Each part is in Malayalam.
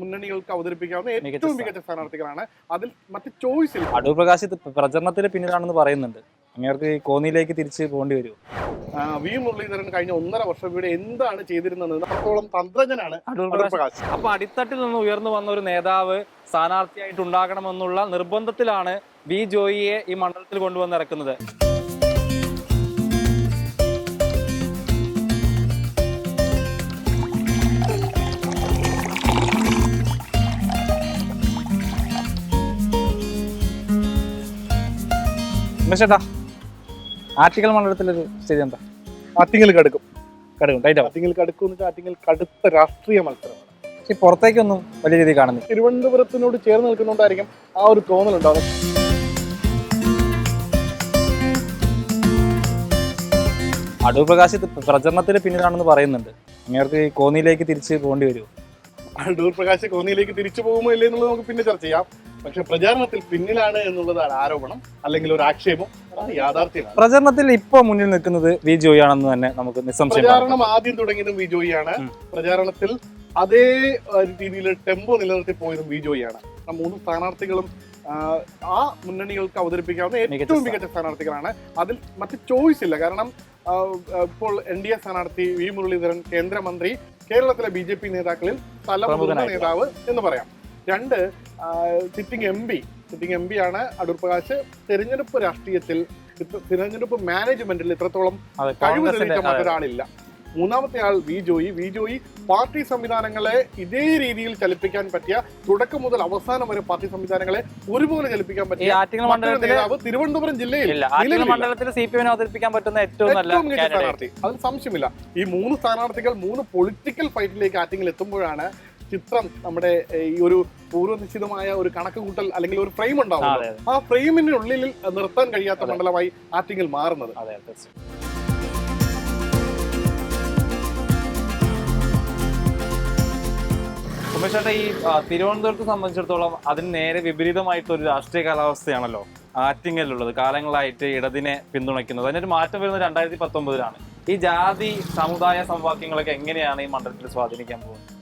മുന്നണികൾക്ക് അവതരിപ്പിക്കാവുന്ന ഏറ്റവും മികച്ച സ്ഥാനാർത്ഥികളാണ്. അതിൽ മറ്റു ചോയ്സ് ഇല്ല. അടൂർ പ്രകാശ് പ്രചരണത്തിന് പിന്നിലാണെന്ന് പറയുന്നുണ്ട്. അങ്ങേർക്ക് ഈ കോന്നിയിലേക്ക് തിരിച്ച് പോകേണ്ടി വരും. വി മുരളീധരൻ കഴിഞ്ഞ ഒന്നര വർഷം ഇവിടെ എന്താണ് ചെയ്തിരുന്നത്? അത്രത്തോളം തന്ത്രജ്ഞനാണ് അടൂർ പ്രകാശ്. അപ്പൊ അടിത്തട്ടിൽ നിന്ന് ഉയർന്നു വന്ന ഒരു നേതാവ് സ്ഥാനാർത്ഥിയായിട്ട് ഉണ്ടാകണമെന്നുള്ള നിർബന്ധത്തിലാണ് വി ജോയിയെ ഈ മണ്ഡലത്തിൽ കൊണ്ടുവന്ന് ഇറക്കുന്നത്. ചേട്ടാ ആറ്റിക്കൽ മണ്ഡലത്തിലൊരു സ്ഥിതി എന്താ ആറ്റിങ്ങൽ കടുക്കും. കടുക്കും. ടൈറ്റ് ആറ്റിങ്ങൽ കടുക്കും എന്ന് വെച്ചാൽ ആറ്റിങ്ങൽ കടുത്ത രാഷ്ട്രീയ മത്സരമാണ്. പക്ഷെ പുറത്തേക്കൊന്നും വലിയ രീതിയിൽ കാണുന്നില്ല. തിരുവനന്തപുരത്തിനോട് ചേർന്ന് നിൽക്കുന്നുണ്ടായിരിക്കും ആ ഒരു തോന്നലുണ്ടാകും അടൂർ പ്രകാശ് പ്രചരണത്തിന് പിന്നിലാണെന്ന് പറയുന്നുണ്ട്. അങ്ങേർക്ക് ഈ കോന്നിയിലേക്ക് തിരിച്ച് പോകേണ്ടി വരുമോ? അടൂർ പ്രകാശ് കോന്നിയിലേക്ക് തിരിച്ചു പോകുമോ ഇല്ലേ എന്നുള്ളത് നമുക്ക് പിന്നെ ചർച്ച ചെയ്യാം. പക്ഷെ പ്രചാരണത്തിൽ പിന്നിലാണ് എന്നുള്ളതാണ് ആരോപണം. അല്ലെങ്കിൽ ഒരു ആക്ഷേപം യാഥാർത്ഥ്യമാണ്. പ്രചരണത്തിൽ ഇപ്പൊ മുന്നിൽ നിൽക്കുന്നത് വി ജോയി ആണെന്ന് തന്നെ നമുക്ക് നിസ്സംശയം. പ്രചാരണം ആദ്യം തുടങ്ങിയതും വി ജോയിയാണ്. പ്രചാരണത്തിൽ അതേ രീതിയിൽ ടെമ്പോ നിലനിർത്തി പോയതും വി ജോയിയാണ്. മൂന്ന് സ്ഥാനാർത്ഥികളും ആ, മുന്നണികൾക്ക് അവതരിപ്പിക്കാവുന്ന ഏറ്റവും മികച്ച സ്ഥാനാർത്ഥികളാണ്. അതിൽ മറ്റ് ചോയ്സ് ഇല്ല. കാരണം ഇപ്പോൾ എൻ ഡി എ സ്ഥാനാർത്ഥി വി മുരളീധരൻ കേന്ദ്രമന്ത്രി കേരളത്തിലെ ബി ജെ പി നേതാക്കളിൽ തലമുതിർന്ന. നേതാവ് എന്ന് പറയാം. രണ്ട് sitting M P. Sitting M P ആണ് അടൂർ പ്രകാശ്. തെരഞ്ഞെടുപ്പ് രാഷ്ട്രീയത്തിൽ തിരഞ്ഞെടുപ്പ് മാനേജ്മെന്റിൽ ഇത്രത്തോളം കഴിവ് തെളിയിച്ച മറ്റൊരാളില്ല. മൂന്നാമത്തെ ആൾ V Joy. V Joy party സംവിധാനങ്ങളെ ഇതേ രീതിയിൽ ചലിപ്പിക്കാൻ പറ്റിയ തുടക്കം മുതൽ അവസാനം വരെ പാർട്ടി സംവിധാനങ്ങളെ ഒരുപോലെ ചലിപ്പിക്കാൻ പറ്റിയ നേതാവ് തിരുവനന്തപുരം ജില്ലയിൽ. മണ്ഡലത്തിൽ സി പി എമ്മിനെ അവതരിപ്പിക്കാൻ പറ്റുന്ന ഏറ്റവും മികച്ച സ്ഥാനാർത്ഥി. അതിൽ സംശയമില്ല. ഈ മൂന്ന് സ്ഥാനാർത്ഥികൾ മൂന്ന് പൊളിറ്റിക്കൽ ഫൈറ്റിലേക്ക് ആറ്റിങ്ങിൽ എത്തുമ്പോഴാണ് ചിത്രം നമ്മുടെ ഈ ഒരു പൂർവനിശ്ചിതമായ ഒരു കണക്ക് കൂട്ടൽ അല്ലെങ്കിൽ ഒരു ഫ്രെയിം ഉണ്ടാവും ആ ഫ്രെയിമിനുള്ളിൽ നിർത്താൻ കഴിയാത്ത മണ്ഡലമായി ആറ്റിങ്ങിൽ മാറുന്നത്. അതെ തീർച്ചയായും. ഈ തിരുവനന്തപുരത്ത് തിരുവനന്തപുരത്തെ സംബന്ധിച്ചിടത്തോളം അതിന് നേരെ വിപരീതമായിട്ട് ഒരു രാഷ്ട്രീയ കാലാവസ്ഥയാണല്ലോ ആറ്റിങ്ങലുള്ളത് കാലങ്ങളായിട്ട് ഇടതിനെ പിന്തുണയ്ക്കുന്നത്. അതിനൊരു മാറ്റം വരുന്നത് രണ്ടായിരത്തി പത്തൊമ്പതിലാണ്. ഈ ജാതി സമുദായ സമവാക്യങ്ങളൊക്കെ എങ്ങനെയാണ് ഈ മണ്ഡലത്തിൽ സ്വാധീനിക്കാൻ പോകുന്നത്?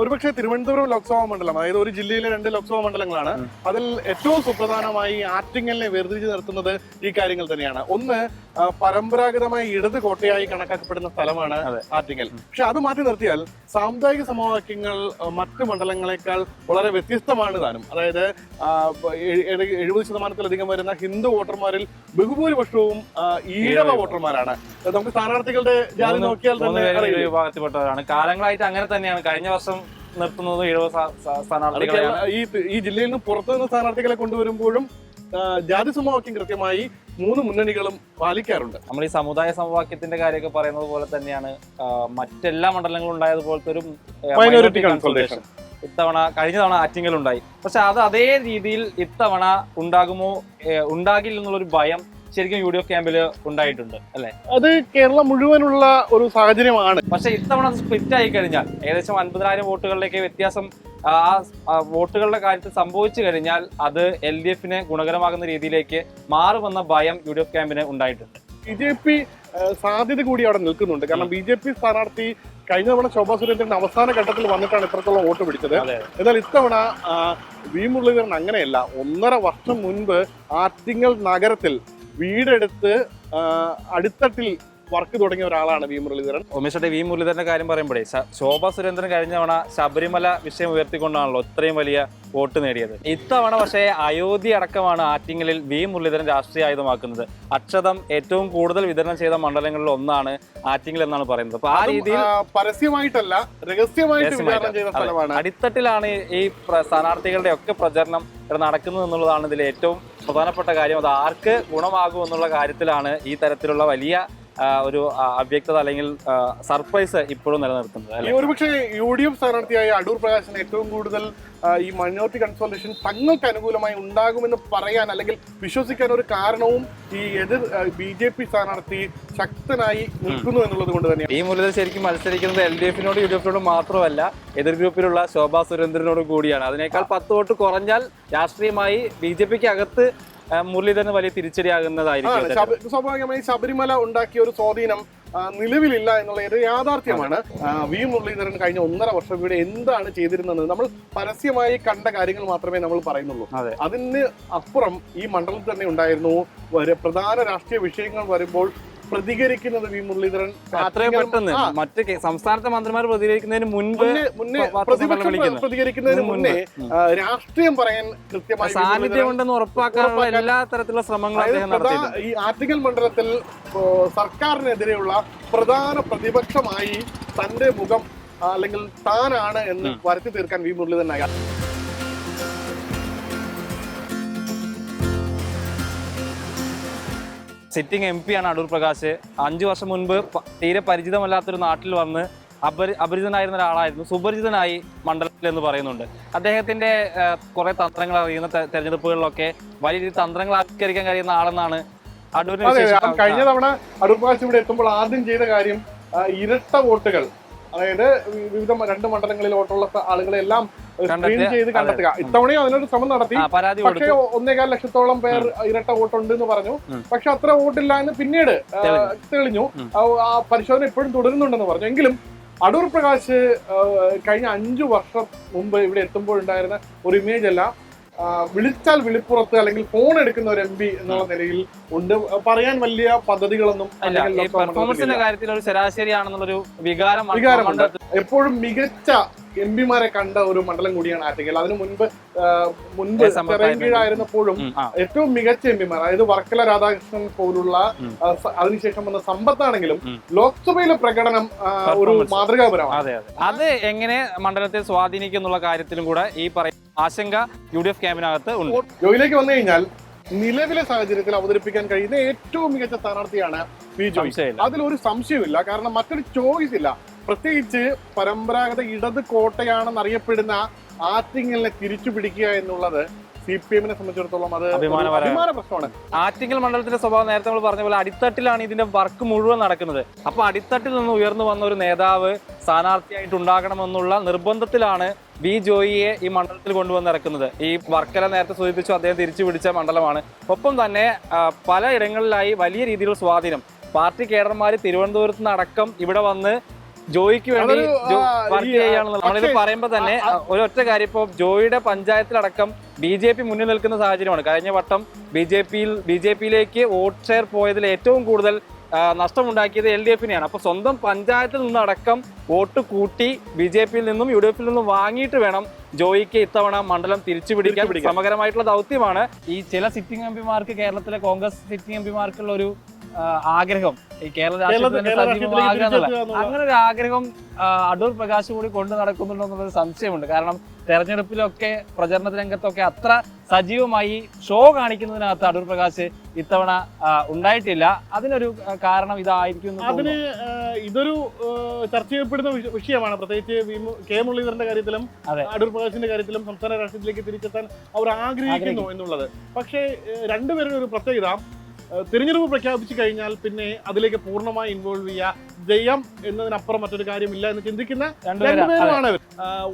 ഒരുപക്ഷെ തിരുവനന്തപുരം ലോക്സഭാ മണ്ഡലം അതായത് ഒരു ജില്ലയിലെ രണ്ട് ലോക്സഭാ മണ്ഡലങ്ങളാണ് അതിൽ ഏറ്റവും സുപ്രധാനമായി ആറ്റിങ്ങലിനെ വേർതിരിച്ച് നിർത്തുന്നത് ഈ കാര്യങ്ങൾ തന്നെയാണ്. ഒന്ന് പരമ്പരാഗതമായി ഇടത് കോട്ടയായി കണക്കാക്കപ്പെടുന്ന സ്ഥലമാണ്. ആറ്റിങ്ങൽ. പക്ഷെ അത് മാറ്റി നിർത്തിയാൽ സാമുദായിക സമവാക്യങ്ങൾ മറ്റു മണ്ഡലങ്ങളെക്കാൾ വളരെ വ്യത്യസ്തമാണ് താനും. അതായത് എഴുപത് ശതമാനത്തിലധികം വരുന്ന ഹിന്ദു വോട്ടർമാരിൽ ബഹുഭൂരിപക്ഷവും ഈഴവ വോട്ടർമാരാണ്. നമുക്ക് സ്ഥാനാർത്ഥികളുടെ ജാതി നോക്കിയാൽ തന്നെ? വിഭാഗത്തിൽപ്പെട്ടവരാണ്. കാലങ്ങളായിട്ട് അങ്ങനെ തന്നെയാണ്. കഴിഞ്ഞ വർഷം നിർത്തുന്നത് ഈഴവ സ്ഥാ- സ്ഥാ- സ്ഥാനാർത്ഥികളെയാണ്. ഈ ഈ ജില്ലയിൽ നിന്ന് പുറത്തു നിന്ന് സ്ഥാനാർത്ഥികളെ കൊണ്ടുവരുമ്പോഴും ജാതി സമവാക്യം കൃത്യമായി മൂന്ന് മുന്നണികളും പാലിക്കാറുണ്ട്. നമ്മൾ ഈ സമുദായ സമവാക്യത്തിന്റെ കാര്യമൊക്കെ പറയുന്നത് പോലെ തന്നെയാണ് മറ്റെല്ലാ മണ്ഡലങ്ങളും ഉണ്ടായതുപോലത്തെ ഒരു മൈനോറിറ്റി minority കൺസൾട്ടേഷൻ. ഇത്തവണ കഴിഞ്ഞ തവണ ആറ്റിങ്ങൽ ഉണ്ടായി പക്ഷെ അത് അതേ രീതിയിൽ ഇത്തവണ ഉണ്ടാകുമോ ഉണ്ടാകില്ലെന്നുള്ളൊരു ഉണ്ടാകില്ല എന്നുള്ളൊരു ഭയം ശരിക്കും യു ഡി എഫ് ക്യാമ്പിൽ ഉണ്ടായിട്ടുണ്ട് അല്ലെ? അത് കേരളം മുഴുവനുള്ള ഒരു സാഹചര്യമാണ്. പക്ഷെ ഇത്തവണ സ്പ്ലിറ്റ് ആയി കഴിഞ്ഞാൽ ഏകദേശം അൻപതിനായിരം വോട്ടുകളിലേക്ക് വ്യത്യാസം ആ വോട്ടുകളുടെ കാര്യത്തിൽ സംഭവിച്ചു കഴിഞ്ഞാൽ അത് എൽ ഡി എഫിന് ഗുണകരമാകുന്ന രീതിയിലേക്ക് മാറുമെന്ന ഭയം യു ഡി എഫ് ക്യാമ്പിന് ഉണ്ടായിട്ടുണ്ട്. ബി ജെ പി സാധ്യത കൂടി അവിടെ നിൽക്കുന്നുണ്ട്. കാരണം ബി ജെ പി സ്ഥാനാർത്ഥി കഴിഞ്ഞ തവണ ശോഭാ സുരേന്ദ്രൻ അവസാന ഘട്ടത്തിൽ വന്നിട്ടാണ് ഇത്രത്തോളം വോട്ട് പിടിച്ചത്. എന്നാൽ ഇത്തവണ വി മുരളീധരൻ അങ്ങനെയല്ല. ഒന്നര വർഷം മുൻപ് ആറ്റിങ്ങൽ നഗരത്തിൽ വീടെടുത്ത് അടിത്തട്ടിൽ വർക്ക് തുടങ്ങിയ ഒരാളാണ് വി മുരളീധരൻ. ഉമേഷ് വി മുരളീധരന്റെ കാര്യം പറയുമ്പോഴേ ശോഭാ സുരേന്ദ്രൻ കഴിഞ്ഞ തവണ ശബരിമല വിഷയം ഉയർത്തിക്കൊണ്ടാണല്ലോ ഇത്രയും വലിയ വോട്ട് നേടിയത്. ഇത്തവണ പക്ഷേ അയോധ്യ അടക്കമാണ് ആറ്റിങ്ങലിൽ വി മുരളീധരൻ രാഷ്ട്രീയ ആയുധമാക്കുന്നത്. അക്ഷതം ഏറ്റവും കൂടുതൽ വിതരണം ചെയ്ത മണ്ഡലങ്ങളിൽ ഒന്നാണ് ആറ്റിങ്ങൽ എന്നാണ് പറയുന്നത്. അപ്പൊ ആ രീതിയിൽ പരസ്യമായിട്ടല്ല രഹസ്യമായിട്ട് അടിത്തട്ടിലാണ് ഈ സ്ഥാനാർത്ഥികളുടെ ഒക്കെ പ്രചരണം ഇവിടെ നടക്കുന്നത് എന്നുള്ളതാണ് ഇതിൽ ഏറ്റവും പ്രധാനപ്പെട്ട കാര്യം അത് ആർക്ക് ഗുണമാകും എന്നുള്ള കാര്യത്തിലാണ് ഈ തരത്തിലുള്ള വലിയ ഒരു അവ്യക്തത അല്ലെങ്കിൽ സർപ്രൈസ് ഇപ്പോഴും നിലനിർത്തുന്നത് ഒരുപക്ഷെ യു ഡി എഫ് സ്ഥാനാർത്ഥിയായ അടൂർ പ്രകാശിന് ഏറ്റവും കൂടുതൽ ഈ മൈനോറിറ്റി കൺസോൾട്ടേഷൻ തങ്ങൾക്ക് അനുകൂലമായി ഉണ്ടാകുമെന്ന് പറയാൻ അല്ലെങ്കിൽ വിശ്വസിക്കാൻ ഒരു കാരണവും ഈ എതിർ ബി ജെ പി സ്ഥാനാർത്ഥി ശക്തനായി നിൽക്കുന്നു എന്നുള്ളത് കൊണ്ട് തന്നെയാണ്. ഈ മുരളീധരൻ ശരിക്കും മത്സരിക്കുന്നത് എൽ ഡി എഫിനോട് യു ഡി എഫിനോട് മാത്രമല്ല എതിർ ഗ്രൂപ്പിലുള്ള ശോഭാ സുരേന്ദ്രനോട് കൂടിയാണ്. അതിനേക്കാൾ പത്ത് വോട്ട് കുറഞ്ഞാൽ രാഷ്ട്രീയമായി ബി ജെ പിക്ക് അകത്ത് മുരളീധരന് വലിയ തിരിച്ചടിയാകുന്നതായിരിക്കും. സ്വാഭാവികമായി ശബരിമല ഉണ്ടാക്കിയ ഒരു സ്വാധീനം നിലവിലില്ല എന്നുള്ള ഒരു യാഥാർത്ഥ്യമാണ്. വി. മുരളീധരൻ കഴിഞ്ഞ ഒന്നര വർഷം ഇവിടെ എന്താണ് ചെയ്തിരുന്നത്? നമ്മൾ പരസ്യമായി കണ്ട കാര്യങ്ങൾ മാത്രമേ നമ്മൾ പറയുന്നുള്ളൂ. അതെ. അതിന് അപ്പുറം ഈ മണ്ഡലത്തിൽ തന്നെ ഉണ്ടായിരുന്നു പ്രധാന രാഷ്ട്രീയ വിഷയങ്ങൾ വരുമ്പോൾ പ്രതികരിക്കുന്നത് വി മുരളീധരൻ അത്രയും പെട്ടെന്ന് മറ്റ് സംസ്ഥാനത്തെ മന്ത്രിമാർ പ്രതികരിക്കുന്നതിന് മുൻപ് മുന്നേ പ്രതിപക്ഷം. പ്രതികരിക്കുന്നതിന് മുന്നേ രാഷ്ട്രീയം പറയാൻ കൃത്യമായി സാന്നിധ്യം ഉണ്ടെന്ന് ഉറപ്പാക്കാനുള്ള എല്ലാ തരത്തിലുള്ള ശ്രമങ്ങളും ഈ ആറ്റിങ്ങൽ മണ്ഡലത്തിൽ സർക്കാരിനെതിരെയുള്ള പ്രധാന പ്രതിപക്ഷമായി തന്റെ മുഖം അല്ലെങ്കിൽ താനാണ് എന്ന് വരുത്തി തീർക്കാൻ വി മുരളീധരനായി സിറ്റിംഗ് എം പി ആണ് അടൂർ പ്രകാശ്. അഞ്ചു വർഷം മുൻപ് തീരെ പരിചിതമല്ലാത്തൊരു നാട്ടിൽ വന്ന് അപരി അപരിചിതനായിരുന്ന ഒരാളായിരുന്നു. സുപരിചിതനായി മണ്ഡലത്തിൽ എന്ന് പറയുന്നുണ്ട്. അദ്ദേഹത്തിന്റെ കുറെ തന്ത്രങ്ങൾ അറിയുന്ന തെരഞ്ഞെടുപ്പുകളിലൊക്കെ വലിയ രീതിയിൽ തന്ത്രങ്ങൾ ആവിഷ്കരിക്കാൻ കഴിയുന്ന ആളെന്നാണ് അടൂരിന് കഴിഞ്ഞ തവണ അടൂർ പ്രകാശ് ഇവിടെ എത്തുമ്പോൾ ആദ്യം ചെയ്ത കാര്യം ഇരട്ട വോട്ടുകൾ. അതായത് വിവിധ രണ്ട് മണ്ഡലങ്ങളിൽ വോട്ടുള്ള ആളുകളെല്ലാം സ്ക്രീൻ ചെയ്ത്. കണ്ടെത്തുക. ഇത്തവണയും അതിനൊരു ശ്രമം നടത്തി. പക്ഷേ ഒന്നേകാൽ ലക്ഷത്തോളം പേർ ഇരട്ട വോട്ടുണ്ട് എന്ന് പറഞ്ഞു. പക്ഷെ അത്ര വോട്ടില്ല എന്ന് പിന്നീട് തെളിഞ്ഞു. ആ, പരിശോധന ഇപ്പോഴും തുടരുന്നുണ്ടെന്ന് പറഞ്ഞു. എങ്കിലും അടൂർ പ്രകാശ് കഴിഞ്ഞ അഞ്ചു വർഷം മുമ്പ് ഇവിടെ എത്തുമ്പോഴുണ്ടായിരുന്ന ഒരു ഇമേജ് അല്ല വിളിച്ചാൽ വിളിപ്പുറത്ത് അല്ലെങ്കിൽ ഫോൺ എടുക്കുന്ന ഒരു എം പി എന്നുള്ള നിലയിൽ ഉണ്ട് പറയാൻ വലിയ പദ്ധതികളൊന്നും പെർഫോമൻസിന്റെ കാര്യത്തിൽ ഒരു വികാരം വികാരമുണ്ട്. എപ്പോഴും മികച്ച എം പിമാരെ കണ്ട ഒരു മണ്ഡലം കൂടിയാണ് ആറ്റിങ്ങൽ അതിനു മുൻപ് മുൻപ് എസ്. അമ്പത്തായിരുന്നു. തെരങ്കീഴായിരുന്നപ്പോഴും ഉം, ആ, ഏറ്റവും മികച്ച എം പിമാർ അതായത് വർക്കല രാധാകൃഷ്ണൻ പോലുള്ള. അതിനുശേഷം വന്ന സമ്പത്താണെങ്കിലും ലോക്സഭയിലെ പ്രകടനം ഒരു. മാതൃകാപരമാണ് അതെ എങ്ങനെ മണ്ഡലത്തെ സ്വാധീനിക്കും എന്നുള്ള കാര്യത്തിലും കൂടെ ഈ പറയുന്ന ആശങ്ക യു ഡി എഫ് ക്യാമ്പിനകത്ത് ഉണ്ട്. ജോയിലേക്ക് വന്നു കഴിഞ്ഞാൽ നിലവിലെ സാഹചര്യത്തിൽ അവതരിപ്പിക്കാൻ കഴിയുന്ന ഏറ്റവും മികച്ച സ്ഥാനാർത്ഥിയാണ് പി ജോയ് അതിലൊരു സംശയമില്ല കാരണം മറ്റൊരു ചോയ്സ് ഇല്ല. പ്രത്യേകിച്ച് പരമ്പരാഗത ഇടത് കോട്ടയാണെന്ന് അറിയപ്പെടുന്ന ആറ്റിങ്ങലിനെ തിരിച്ചു പിടിക്കുക എന്നുള്ളത് സി പി എമ്മിനെ സംബന്ധിച്ചിടത്തോളം അത് അഭിമാന പ്രശ്നമാണ് ആറ്റിങ്ങൽ മണ്ഡലത്തിന്റെ സ്വഭാവം നേരത്തെ നമ്മൾ പറഞ്ഞ പോലെ അടിത്തട്ടിലാണ് ഇതിന്റെ വർക്ക് മുഴുവൻ നടക്കുന്നത്. അപ്പൊ അടിത്തട്ടിൽ നിന്ന് ഉയർന്നു വന്ന ഒരു നേതാവ് സ്ഥാനാർത്ഥിയായിട്ട് ഉണ്ടാകണമെന്നുള്ള നിർബന്ധത്തിലാണ് ബി ജോയിയെ ഈ മണ്ഡലത്തിൽ കൊണ്ടുവന്നിറക്കുന്നത് ഈ വർക്കല നേരത്തെ സൂചിപ്പിച്ചു അദ്ദേഹം തിരിച്ചു പിടിച്ച മണ്ഡലമാണ്. ഒപ്പം തന്നെ പലയിടങ്ങളിലായി വലിയ രീതിയിലുള്ള സ്വാധീനം. പാർട്ടി കേഡർമാർ തിരുവനന്തപുരത്ത് നിന്ന് അടക്കം ഇവിടെ വന്ന് ജോയിക്ക് വേണ്ടി വർക്ക് ചെയ്യുകയാണെന്ന് നമ്മളിത് പറയുമ്പോൾ തന്നെ ഒരൊറ്റ കാര്യം ഇപ്പോൾ ജോയിയുടെ പഞ്ചായത്തിലടക്കം ബി ജെ പി മുന്നിൽ നിൽക്കുന്ന സാഹചര്യമാണ്. കഴിഞ്ഞ വട്ടം ബി ജെ പിയിൽ ബി ജെ പിയിലേക്ക് വോട്ട് ഷെയർ പോയതിൽ ഏറ്റവും കൂടുതൽ നഷ്ടമുണ്ടാക്കിയത് എൽ ഡി എഫിനെയാണ്. അപ്പോൾ സ്വന്തം പഞ്ചായത്തിൽ നിന്നടക്കം വോട്ട് കൂട്ടി ബി ജെ പിയിൽ നിന്നും യു ഡി എഫിൽ നിന്നും വാങ്ങിയിട്ട് വേണം ജോയിക്ക് ഇത്തവണ മണ്ഡലം തിരിച്ചു പിടിക്കാൻ. സമഗ്രമായിട്ടുള്ള ദൗത്യമാണ് ഈ ചില സിറ്റിംഗ് എം പിമാർക്ക് കേരളത്തിലെ കോൺഗ്രസ് സിറ്റിംഗ് എം പിമാർക്കുള്ള ഒരു ആഗ്രഹം. ഈ കേരള രാഷ്ട്രീയത്തിൽ അങ്ങനെ ഒരു ആഗ്രഹം അടൂർ പ്രകാശ് കൂടി കൊണ്ടു നടക്കുന്നുണ്ടോ എന്നുള്ളൊരു സംശയമുണ്ട്. കാരണം തെരഞ്ഞെടുപ്പിലൊക്കെ പ്രചരണ രംഗത്തൊക്കെ അത്ര സജീവമായി ഷോ കാണിക്കുന്നതിനകത്ത് അടൂർ പ്രകാശ് ഇത്തവണ ഉണ്ടായിട്ടില്ല. അതിനൊരു കാരണം ഇതായിരിക്കും അതിന് ഇതൊരു ചർച്ച ചെയ്യപ്പെടുന്ന വിഷയമാണ്. പ്രത്യേകിച്ച് കെ മുരളീധരന്റെ കാര്യത്തിലും അടൂർ പ്രകാശിന്റെ കാര്യത്തിലും സംസ്ഥാന രാഷ്ട്രീയത്തിലേക്ക് തിരിച്ചെത്താൻ അവർ ആഗ്രഹിക്കുന്നു എന്നുള്ളത്. പക്ഷേ രണ്ടുപേരുടെ ഒരു പ്രത്യേകത തിരഞ്ഞെടുപ്പ് പ്രഖ്യാപിച്ചു കഴിഞ്ഞാൽ പിന്നെ അതിലേക്ക് പൂർണമായി ഇൻവോൾവ് ചെയ്യുക. ജയം എന്നതിനപ്പുറം മറ്റൊരു കാര്യമില്ല എന്ന് ചിന്തിക്കുന്ന രണ്ടുപേരുമാണ്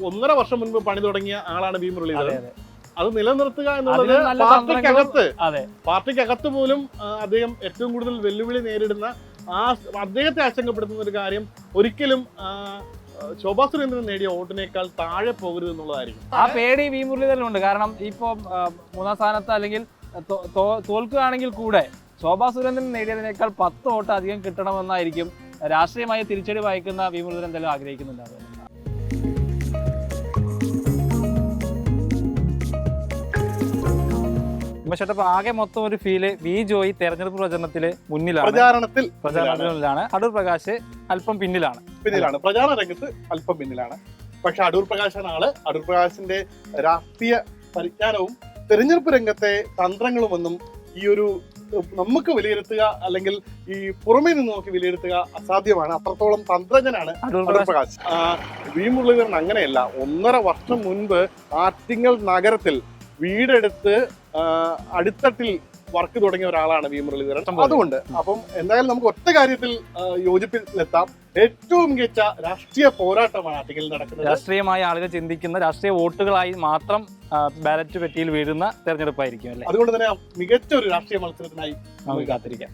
ഒന്നര വർഷം മുൻപ് പണി തുടങ്ങിയ ആളാണ് ഭീം അതെ, മുരളീധരൻ അതെ. നിലനിർത്തുക എന്നുള്ളത് പാർട്ടിക്കകത്ത് പാർട്ടിക്കകത്ത് പോലും അദ്ദേഹം ഏറ്റവും കൂടുതൽ വെല്ലുവിളി നേരിടുന്ന ആ അദ്ദേഹത്തെ ആശങ്കപ്പെടുത്തുന്ന ഒരു കാര്യം ഒരിക്കലും ശോഭാ സുരേന്ദ്രൻ നേടിയ വോട്ടിനേക്കാൾ താഴെ പോകരുത് എന്നുള്ളതായിരിക്കും. ആ പേടി വി മുരളീധരനുണ്ട്. കാരണം ഇപ്പൊ മൂന്നാം സ്ഥാനത്ത് അല്ലെങ്കിൽ തോൽക്കുകയാണെങ്കിൽ കൂടെ ശോഭാ സുരേന്ദ്രൻ നേടിയതിനേക്കാൾ പത്ത് വോട്ട് അധികം കിട്ടണമെന്നായിരിക്കും രാഷ്ട്രീയമായി തിരിച്ചടി വായിക്കുന്ന വി മുരളീധരൻ എന്തായാലും ആഗ്രഹിക്കുന്നുണ്ടാവുക. ഇപ്പൊ ആകെ മൊത്തം ഒരു ഫീൽ വി ജോയി തെരഞ്ഞെടുപ്പ് പ്രചരണത്തിൽ മുന്നിലാണ്. പ്രചാരണത്തിൽ പ്രചാരണത്തിലാണ് അടൂർ പ്രകാശ് അല്പം പിന്നിലാണ്. പിന്നിലാണ്. പ്രചാരണ രംഗത്ത് അല്പം പിന്നിലാണ്. പക്ഷെ അടൂർ പ്രകാശാണ് ആൾ അടൂർ പ്രകാശിന്റെ രാഷ്ട്രീയ പരിജ്ഞാനവും തെരഞ്ഞെടുപ്പ് രംഗത്തെ തന്ത്രങ്ങളുമൊന്നും ഈ ഒരു നമുക്ക് വിലയിരുത്തുക അല്ലെങ്കിൽ ഈ പുറമേ നിന്ന് നോക്കി വിലയിരുത്തുക അസാധ്യമാണ്. അത്രത്തോളം തന്ത്രജ്ഞനാണ് അടൂർ പ്രകാശ്. വി മുരളീധരൻ അങ്ങനെയല്ല. ഒന്നര വർഷം മുൻപ് ആറ്റിങ്ങൽ നഗരത്തിൽ വീടെടുത്ത് അടിത്തട്ടിൽ വർക്ക് തുടങ്ങിയ ഒരാളാണ് വി മുരളീധരൻ. അതുകൊണ്ട് അപ്പം എന്തായാലും നമുക്ക് ഒറ്റ കാര്യത്തിൽ യോജിപ്പിലെത്താം. ഏറ്റവും മികച്ച രാഷ്ട്രീയ പോരാട്ടമാണ് ആർട്ടിക്കലിൽ നടക്കുന്നത്. രാഷ്ട്രീയമായി ആളുകൾ ചിന്തിക്കുന്ന രാഷ്ട്രീയ വോട്ടുകളായി മാത്രം ബാലറ്റ് പെട്ടിയിൽ വീഴുന്ന തെരഞ്ഞെടുപ്പായിരിക്കും അല്ലേ? അതുകൊണ്ട് തന്നെ മികച്ച ഒരു രാഷ്ട്രീയ മത്സരത്തിനായി നമുക്ക് കാത്തിരിക്കാം.